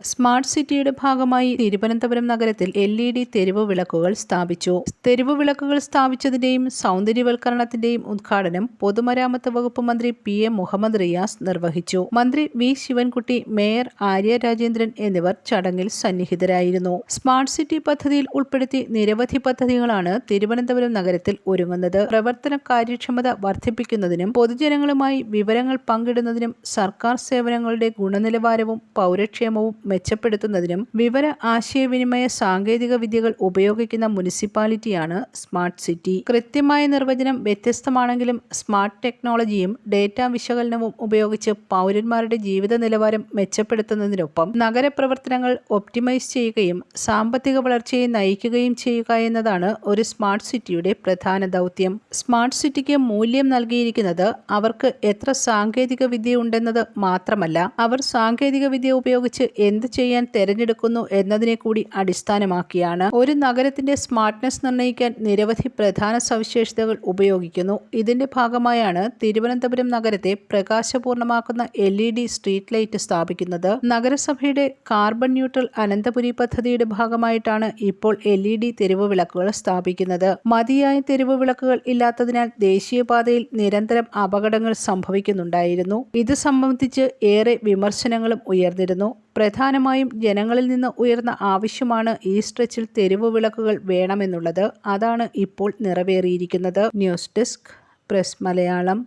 Smart സിറ്റിയുടെ ഭാഗമായി തിരുവനന്തപുരം നഗരത്തിൽ എൽ ഇ ഡി തെരുവ് വിളക്കുകൾ സ്ഥാപിച്ചു. തെരുവ് വിളക്കുകൾ സ്ഥാപിച്ചതിന്റെയും സൗന്ദര്യവൽക്കരണത്തിന്റെയും ഉദ്ഘാടനം പൊതുമരാമത്ത് വകുപ്പ് മന്ത്രി പി എം മുഹമ്മദ് റിയാസ് നിർവഹിച്ചു. മന്ത്രി വി ശിവൻകുട്ടി മേയർ ആര്യ രാജേന്ദ്രൻ എന്നിവർ ചടങ്ങിൽ സന്നിഹിതരായിരുന്നു. സ്മാർട്ട് സിറ്റി പദ്ധതിയിൽ ഉൾപ്പെടുത്തി നിരവധി പദ്ധതികളാണ് തിരുവനന്തപുരം നഗരത്തിൽ ഒരുങ്ങുന്നത്. പ്രവർത്തന കാര്യക്ഷമത വർദ്ധിപ്പിക്കുന്നതിനും പൊതുജനങ്ങളുമായി വിവരങ്ങൾ പങ്കിടുന്നതിനും സർക്കാർ സേവനങ്ങളുടെ ഗുണനിലവാരവും പൗരക്ഷേമവും മെച്ചപ്പെടുത്തുന്നതിനും വിവര ആശയവിനിമയ സാങ്കേതിക വിദ്യകൾ ഉപയോഗിക്കുന്ന മുനിസിപ്പാലിറ്റിയാണ് സ്മാർട്ട് സിറ്റി. കൃത്യമായ നിർവചനം വ്യത്യസ്തമാണെങ്കിലും സ്മാർട്ട് ടെക്നോളജിയും ഡേറ്റ വിശകലനവും ഉപയോഗിച്ച് പൗരന്മാരുടെ ജീവിത നിലവാരം മെച്ചപ്പെടുത്തുന്നതിനൊപ്പം നഗരപ്രവർത്തനങ്ങൾ ഒപ്റ്റിമൈസ് ചെയ്യുകയും സാമ്പത്തിക വളർച്ചയെ നയിക്കുകയും ചെയ്യുക എന്നതാണ് ഒരു സ്മാർട്ട് സിറ്റിയുടെ പ്രധാന ദൗത്യം. സ്മാർട്ട് സിറ്റിക്ക് മൂല്യം നൽകിയിരിക്കുന്നത് അവർക്ക് എത്ര സാങ്കേതിക വിദ്യ ഉണ്ടെന്നത് മാത്രമല്ല അവർ സാങ്കേതിക വിദ്യ ഉപയോഗിച്ച് എന്ത് ചെയ്യാൻ തിരഞ്ഞെടുക്കുന്നു എന്നതിനെ കൂടി അടിസ്ഥാനമാക്കിയാണ് ഒരു നഗരത്തിന്റെ സ്മാർട്ട്നെസ് നിർണയിക്കാൻ നിരവധി പ്രധാന സവിശേഷതകൾ ഉപയോഗിക്കുന്നു. ഇതിന്റെ ഭാഗമായാണ് തിരുവനന്തപുരം നഗരത്തെ പ്രകാശപൂർണമാക്കുന്ന L E D street light സ്ഥാപിക്കുന്നത്. നഗരസഭയുടെ കാർബൺ ന്യൂട്രൽ അനന്തപുരി പദ്ധതിയുടെ ഭാഗമായിട്ടാണ് ഇപ്പോൾ എൽ ഇ ഡി തെരുവ് വിളക്കുകൾ സ്ഥാപിക്കുന്നത്. മതിയായ തെരുവ് വിളക്കുകൾ ഇല്ലാത്തതിനാൽ ദേശീയപാതയിൽ നിരന്തരം അപകടങ്ങൾ സംഭവിക്കുന്നുണ്ടായിരുന്നു. ഇത് സംബന്ധിച്ച് ഏറെ വിമർശനങ്ങളും ഉയർന്നിരുന്നു. പ്രധാനമായും ജനങ്ങളിൽ നിന്ന് ഉയർന്ന ആവശ്യമാണ് ഈ സ്ട്രെച്ചിൽ തെരുവ് വിളക്കുകൾ വേണമെന്നുള്ളത്. അതാണ് ഇപ്പോൾ നിറവേറിയിരിക്കുന്നത്. News desk press Malayalam.